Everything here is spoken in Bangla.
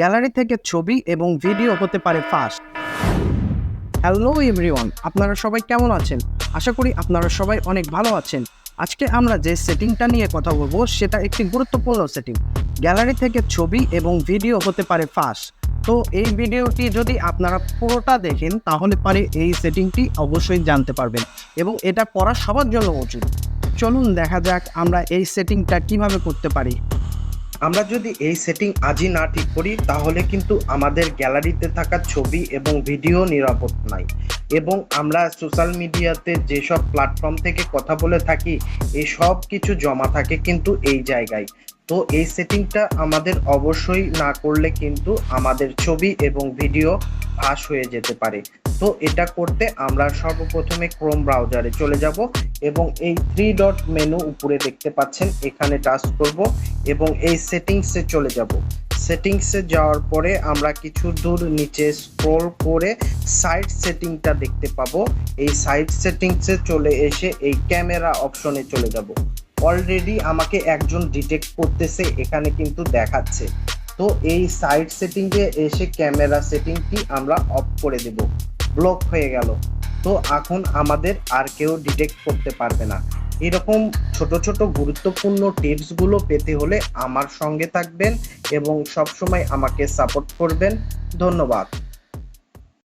গ্যালারি থেকে ছবি এবং ভিডিও হতে পারে ফাস্ট। হ্যালো এভরিওয়ান, আপনারা সবাই কেমন আছেন? আশা করি আপনারা সবাই অনেক ভালো আছেন। আজকে আমরা যে সেটিংটা নিয়ে কথা বলব সেটা একটি গুরুত্বপূর্ণ সেটিং। গ্যালারি থেকে ছবি এবং ভিডিও হতে পারে ফাস্ট। তো এই ভিডিওটি যদি আপনারা পুরোটা দেখেন, তাহলে পারে এই সেটিংটি অবশ্যই জানতে পারবেন এবং এটা করা সবার জন্য উচিত। চলুন দেখা যাক আমরা এই সেটিংটা কীভাবে করতে পারি। আমরা যদি এই সেটিং আজই না ঠিক করি, তাহলে কিন্তু আমাদের গ্যালারিতে থাকা ছবি এবং ভিডিও নিরাপদ নাই। এবং আমরা সোশ্যাল মিডিয়াতে যেসব প্ল্যাটফর্ম থেকে কথা বলে থাকি এই সব কিছু জমা থাকে কিন্তু এই জায়গায়। তো এই সেটিংটা আমাদের অবশ্যই না করলে কিন্তু আমাদের ছবি এবং ভিডিও ফাঁস হয়ে যেতে পারে। তো এটা করতে আমরা সর্বপ্রথমে ক্রোম ব্রাউজারে চলে যাব। এবং এই থ্রি ডট মেনু উপরে দেখতে পাচ্ছেন, এখানে টাচ করব এবং এই সেটিংসে চলে যাব। সেটিংসে যাওয়ার পরে আমরা কিছু দূর নিচে স্ক্রল করে সাইড সেটিংটা দেখতে পাবো। এই সাইড সেটিংসে চলে এসে এই ক্যামেরা অপশনে চলে যাব। অলরেডি আমাকে একজন ডিটেক্ট করতেছে, এখানে কিন্তু দেখাচ্ছে। তো এই সাইড সেটিংয়ে এসে ক্যামেরা সেটিংটি আমরা অফ করে দেব। ব্লক হয়ে গেল। তো এখন আমাদের আর কেউ ডিটেক্ট করতে পারবে না। এরকম ছোট ছোট গুরুত্বপূর্ণ টিপসগুলো পেতে হলে আমার সঙ্গে থাকবেন এবং সবসময় আমাকে সাপোর্ট করবেন। ধন্যবাদ।